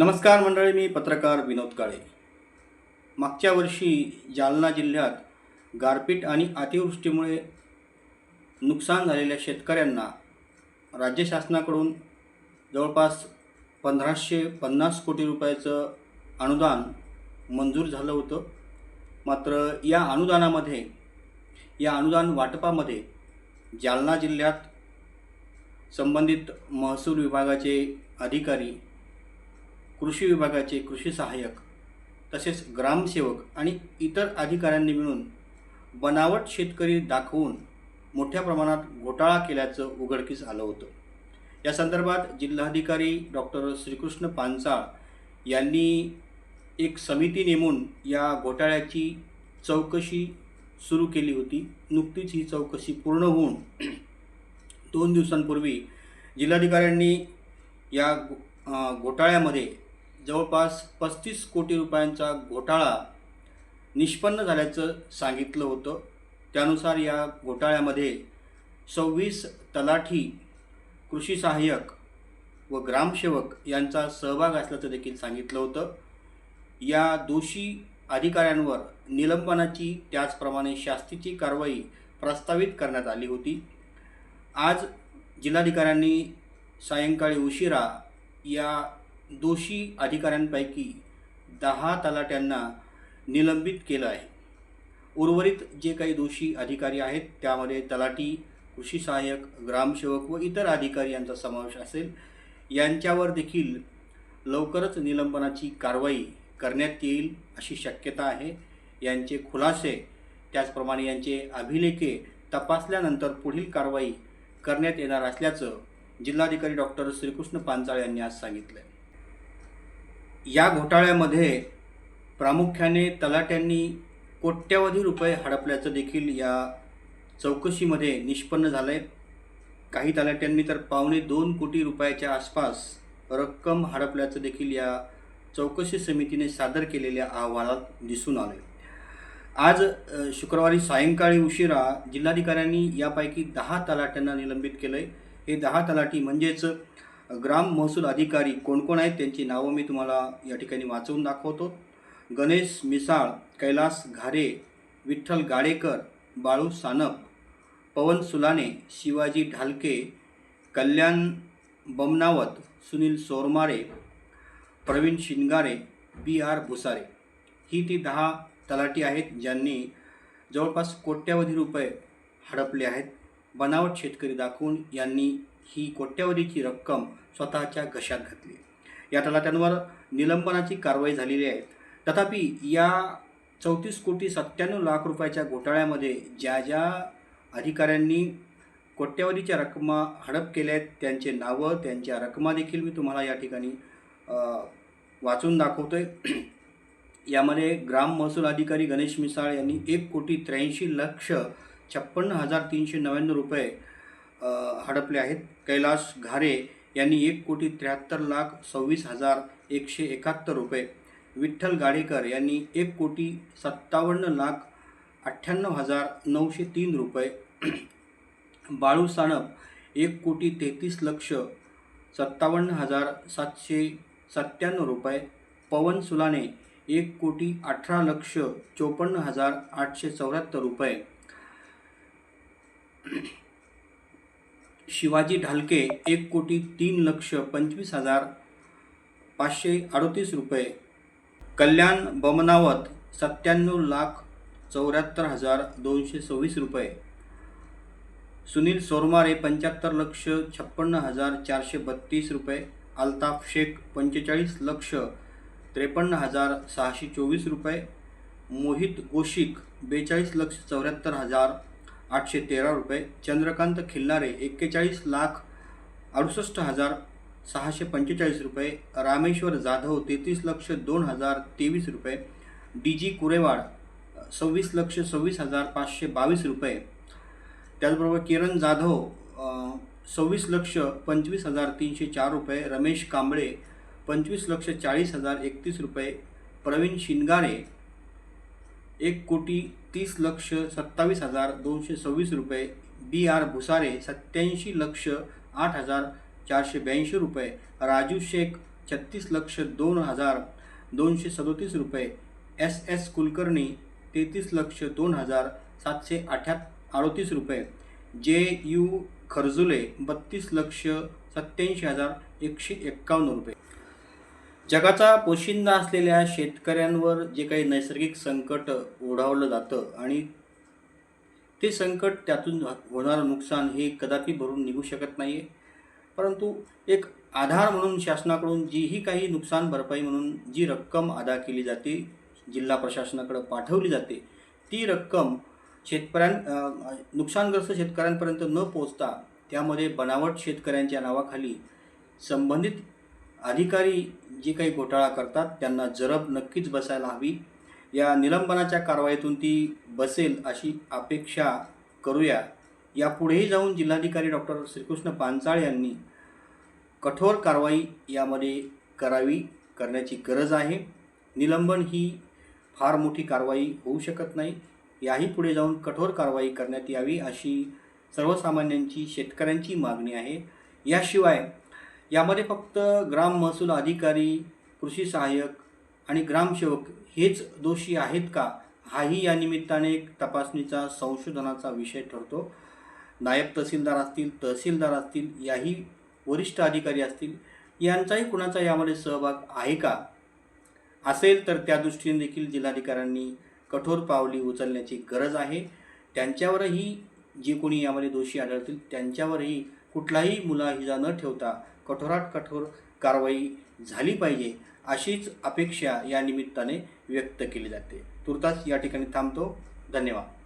नमस्कार मंडळी मी पत्रकार विनोद काळे. मागच्या वर्षी जालना जिल्ह्यात गारपीट आणि अतिवृष्टीमुळे नुकसान झालेल्या शेतकऱ्यांना राज्य शासनाकडून जवळपास पंधराशे पन्नास कोटी रुपयाचं अनुदान मंजूर झालं होतं. मात्र या अनुदानामध्ये या अनुदान वाटपामध्ये जालना जिल्ह्यात संबंधित महसूल विभागाचे अधिकारी कृषी विभागाचे कृषी सहाय्यक तसेच ग्रामसेवक आणि इतर अधिकाऱ्यांनी मिळून बनावट शेतकरी दाखवून मोठ्या प्रमाणात घोटाळा केल्याचं उघडकीस आलं होतं. या संदर्भात जिल्हाधिकारी डॉक्टर श्रीकृष्ण पांचाळ यांनी एक समिती नेमून या घोटाळ्याची चौकशी सुरू केली होती. नुकतीच ही चौकशी पूर्ण होऊन दोन दिवसांपूर्वी जिल्हाधिकाऱ्यांनी या घोटाळ्यामध्ये जवळपास पस्तीस कोटी रुपयांचा घोटाळा निष्पन्न झाल्याचं सांगितलं होतं. त्यानुसार या घोटाळ्यामध्ये सव्वीस तलाठी कृषी सहाय्यक व ग्रामसेवक यांचा सहभाग असल्याचं देखील सांगितलं होतं. या दोषी अधिकाऱ्यांवर निलंबनाची त्याचप्रमाणे शास्तीची कारवाई प्रस्तावित करण्यात आली होती. आज जिल्हाधिकाऱ्यांनी सायंकाळी उशिरा या दोषी अधिकाऱ्यांपैकी दहा तलाट्यांना निलंबित केलं आहे. उर्वरित जे काही दोषी अधिकारी आहेत त्यामध्ये तलाठी कृषी सहाय्यक ग्रामसेवक व इतर अधिकारी यांचा समावेश असेल. यांच्यावर देखील लवकरच निलंबनाची कारवाई करण्यात येईल अशी शक्यता आहे. यांचे खुलासे त्याचप्रमाणे यांचे अभिलेखे तपासल्यानंतर पुढील कारवाई करण्यात येणार असल्याचं जिल्हाधिकारी डॉक्टर श्रीकृष्ण पांचाळ यांनी आज सांगितलं या घोटाळ्यामध्ये प्रामुख्याने तलाट्यांनी कोट्यवधी रुपये हडपल्याचं देखील या चौकशीमध्ये निष्पन्न झालं आहे काही तलाट्यांनी तर पावणे दोन कोटी रुपयाच्या आसपास रक्कम हडपल्याचं देखील या चौकशी समितीने सादर केलेल्या अहवालात दिसून आले आज शुक्रवारी सायंकाळी उशिरा जिल्हाधिकाऱ्यांनी यापैकी दहा तलाट्यांना निलंबित केलं आहे हे दहा तलाठी म्हणजेच ग्राम महसूल अधिकारी कोण कोण आहेत त्यांची नावं मी तुम्हाला या ठिकाणी वाचवून दाखवतो. Ganesh Misal Kailas Ghare Vitthal Gadekar Balu Sanap Pawan Sulane Shivaji Dhalke Kalyan Bamnawat Sunil Sormare Pravin Shingare B R Bhusare. ही ती दहा तलाठी आहेत ज्यांनी जवळपास कोट्यवधी रुपये हडपले आहेत. बनावट शेतकरी दाखवून यांनी ही कोट्यावधीची रक्कम स्वतःच्या घशात घातली. या तलाट्यांवर निलंबनाची कारवाई झालेली आहे. तथापि या चौतीस कोटी सत्त्याण्णव लाख रुपयाच्या घोटाळ्यामध्ये ज्या ज्या अधिकाऱ्यांनी कोट्यवधीच्या रकमा हडप केल्या आहेत त्यांचे नावं त्यांच्या रकमा देखील मी तुम्हाला या ठिकाणी वाचून दाखवतो आहे यामध्ये ग्राम महसूल अधिकारी गणेश मिसाळ यांनी एक कोटी त्र्याऐंशी लक्ष छप्पन्न हजार तीनशे नव्याण्णव रुपये हडपले आहेत. कैलास घारे यांनी एक कोटी त्र्याहत्तर लाख सव्वीस हजार एकशे एकाहत्तर रुपये. विठ्ठल गाडेकर यांनी एक कोटी सत्तावन्न लाख अठ्ठ्याण्णव हजार नऊशे तीन रुपये. बाळू साणप एक कोटी तेहतीस लक्ष सत्तावन्न हजार सातशे सत्त्याण्णव रुपये. पवन सुलाने एक कोटी अठरा लक्ष चोपन्न हजार आठशे चौऱ्याहत्तर रुपये. शिवाजी ढालके एक कोटी तीन लक्ष पंचवीस हजार पाचशे अडतीस रुपये. कल्याण बमनावत सत्त्याण्णव लाख चौऱ्याहत्तर हजार दोनशे सव्वीस रुपये. सुनील सोरमारे पंच्याहत्तर लक्ष छप्पन्न हजार चारशे बत्तीस रुपये. अल्ताफ शेख पंचेचाळीस लक्ष त्रेपन्न हजार सहाशे चोवीस रुपये. मोहित गोशिक बेचाळीस लक्ष चौऱ्याहत्तर हजार आठशे तेरा रुपये. चंद्रकांत खिल्लारे एक्केचाळीस लाख अडुसष्ट हजार सहाशे पंचेचाळीस रुपये. रामेश्वर जाधव तेहतीस लक्ष दोन हजार तेवीस रुपये. डी जी कुरेवाड सव्वीस लक्ष सव्वीस हजार पाचशे बावीस रुपये. त्याचबरोबर किरण जाधव सव्वीस लक्ष पंचवीस हजार तीनशे चार रुपये. रमेश कांबळे पंचवीस लक्ष चाळीस हजार एकतीस रुपये. प्रवीण शिनगारे एक कोटी तीस लक्ष सत्तावीस हजार दोनशे सव्वीस रुपये. बी आर भुसारे सत्याऐंशी लक्ष आठ हजार चारशे ब्याऐंशी रुपये. राजू शेख छत्तीस लक्ष दोन हजार दोनशे सदोतीस रुपये. एस एस कुलकर्णी तेहतीस लक्ष दोन हजार सातशे अठ्या अडोतीस रुपये. जे यू खरजुले बत्तीस लक्ष सत्याऐंशी हजार एकशे एक्कावन्न रुपये. जगाचा पोशिंदा असलेल्या शेतकऱ्यांवर जे काही नैसर्गिक संकट ओढावलं जातं आणि ते संकट त्यातून होणारं नुकसान हे कदापि भरून निघू शकत नाही आहे परंतु एक आधार म्हणून शासनाकडून जीही काही नुकसान भरपाई म्हणून जी रक्कम अदा केली जाते जिल्हा प्रशासनाकडे पाठवली जाते ती रक्कम शेतकऱ्यां नुकसानग्रस्त शेतकऱ्यांपर्यंत न पोचता त्यामध्ये बनावट शेतकऱ्यांच्या नावाखाली संबंधित अधिकारी जे काही घोटाळा करतात त्यांना जरब नक्कीच बसायला हवी. या निलंबनाच्या कारवाईतून ती बसेल अशी अपेक्षा करूया. यापुढेही जाऊन जिल्हाधिकारी डॉक्टर श्रीकृष्ण पांचाळ यांनी कठोर कारवाई यामध्ये करावी करण्याची गरज आहे. निलंबन ही फार मोठी कारवाई होऊ शकत नाही. याही पुढे जाऊन कठोर कारवाई करण्यात यावी अशी सर्वसामान्यांची शेतकऱ्यांची मागणी आहे. याशिवाय यामध्ये फक्त ग्राम महसूल अधिकारी कृषी सहाय्यक आणि ग्रामसेवक हेच दोषी आहेत का हाही या निमित्ताने एक तपासणीचा संशोधनाचा विषय ठरतो. नायब तहसीलदार असतील तहसीलदार असतील याही वरिष्ठ अधिकारी असतील यांचाही कुणाचा यामध्ये सहभाग आहे का? असेल तर त्या दृष्टीने देखील जिल्हाधिकाऱ्यांनी कठोर पावली उचलण्याची गरज आहे. त्यांच्यावरही जे कोणी यामध्ये दोषी आढळतील त्यांच्यावरही कुठलाही मुलाहिजा न ठेवता कठोरात कठोर कारवाई झाली पाहिजे अशीच अपेक्षा या निमित्ताने व्यक्त केली जाते. तुर्तास या ठिकाणी थांबतो. धन्यवाद.